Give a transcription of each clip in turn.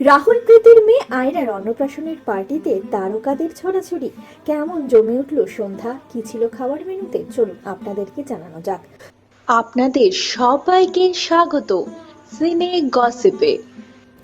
রাহুল প্রীতির মেয়ে আয়রার অন্নপ্রাশনের পার্টিতে তারকাদের ছড়াছড়ি। কেমন জমে উঠল সন্ধ্যা? কি ছিল খাবার মেনুতে? চলুন আপনাদেরকে জানানো যাক। আপনাদের সবাইকে স্বাগত। সিনে গসিপে।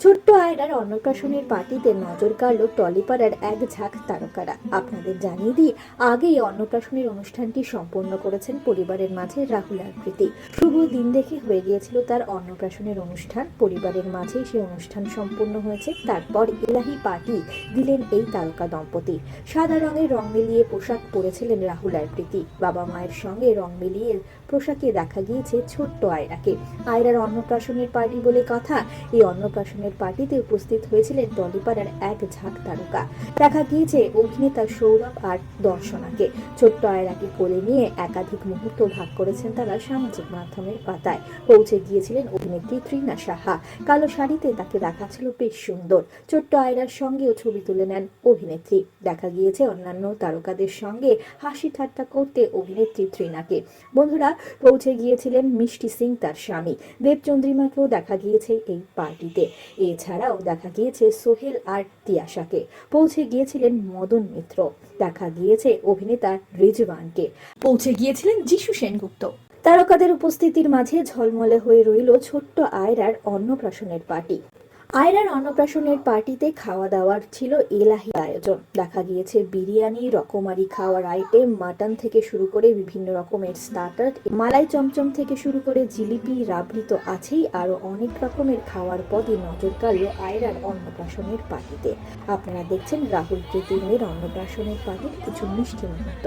ছোট্ট আয়রার অন্নপ্রাশনের পার্টিতে নজর কাড়ল টলিপাড়ার এক ঝাঁক তারকারা। আপনাদের জানিয়ে দিই, আগেই অন্নপ্রাশনের অনুষ্ঠানটি সম্পন্ন করেছেন পরিবারের মাঝে রাহুল প্রীতি শুভ দিন দেখে হয়ে গিয়েছিল তার অন্নপ্রাশনের অনুষ্ঠান। পরিবারের মাঝে সেই অনুষ্ঠান সম্পূর্ণ হয়েছে, তারপর এলাহি পার্টি দিলেন এই তারকা দম্পতি। সাদা রঙের রং মিলিয়ে পোশাক পরেছিলেন রাহুল প্রীতি বাবা মায়ের সঙ্গে রং মিলিয়ে পোশাকে দেখা গিয়েছে ছোট্ট আয়রাকে আয়রার অন্নপ্রাশনের পার্টি বলে কথা, এই অন্নপ্রাশনের পার্টিতে উপস্থিত হয়েছিলেন টলিপাড়ার এক ঝাঁক তারকা। দেখা গিয়েছে, অভিনেতা সৌরভ আর দর্শনাকে। ছোট্ট আয়রাকে কোলে নিয়ে একাধিক মুহূর্ত ভাগ করেছেন তারা সামাজিক মাধ্যমের পাতায়। পৌঁছে গিয়েছিলেন অভিনেত্রী ত্রিনা সাহা। কালো শাড়িতে তাকে দেখাচ্ছিল বেশ সুন্দর। ছোট্ট আয়রার সঙ্গেও ছবি তুলে নেন অভিনেত্রী। দেখা গিয়েছে, অন্যান্য তারকাদের সঙ্গে হাসি ঠাট্টা করতে অভিনেত্রী ত্রিনাকে। বন্ধুরা, পৌঁছে গিয়েছিলেন মিষ্টি সিং তার স্বামী। দেবচন্দ্রিমাকেও দেখা গিয়েছে এই পার্টিতে। এছাড়াও দেখা গিয়েছে সোহেল আর তিয়াশাকে। পৌঁছে গিয়েছিলেন মদন মিত্র। দেখা গিয়েছে অভিনেতা রিজওয়ানকে। পৌঁছে গিয়েছিলেন যিশু সেনগুপ্ত। তারকাদের উপস্থিতির মাঝে ঝলমলে হয়ে রইল ছোট্ট আয়রার অন্নপ্রাশনের পার্টি। আয়রার অন্নপ্রাশনের পার্টিতে খাওয়া দাওয়ার ছিল এলাহি আয়োজন। দেখা গিয়েছে বিরিয়ানি, রকমারি খাওয়ার আইটেম, মাটন থেকে শুরু করে বিভিন্ন রকমের স্টার্টার, মালাই চমচম থেকে শুরু করে জিলিপি, রাবড়ি তো আছেই, আরও অনেক রকমের খাওয়ার পদই নজর কাড়ল আয়রার অন্নপ্রাশনের পার্টিতে। আপনারা দেখছেন রাহুল প্রীতিমের অন্নপ্রাশনের পার্টির কিছু মিষ্টি মুহূর্ত।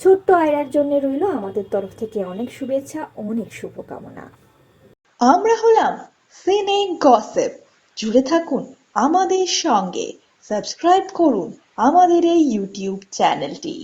ছোট্ট আয়রার জন্য রইল আমাদের তরফ থেকে অনেক শুভেচ্ছা, অনেক শুভকামনা। আমরা হলাম সিনে গসেপ জুড়ে থাকুন আমাদের সঙ্গে। সাবস্ক্রাইব করুন আমাদের এই ইউটিউব চ্যানেলটি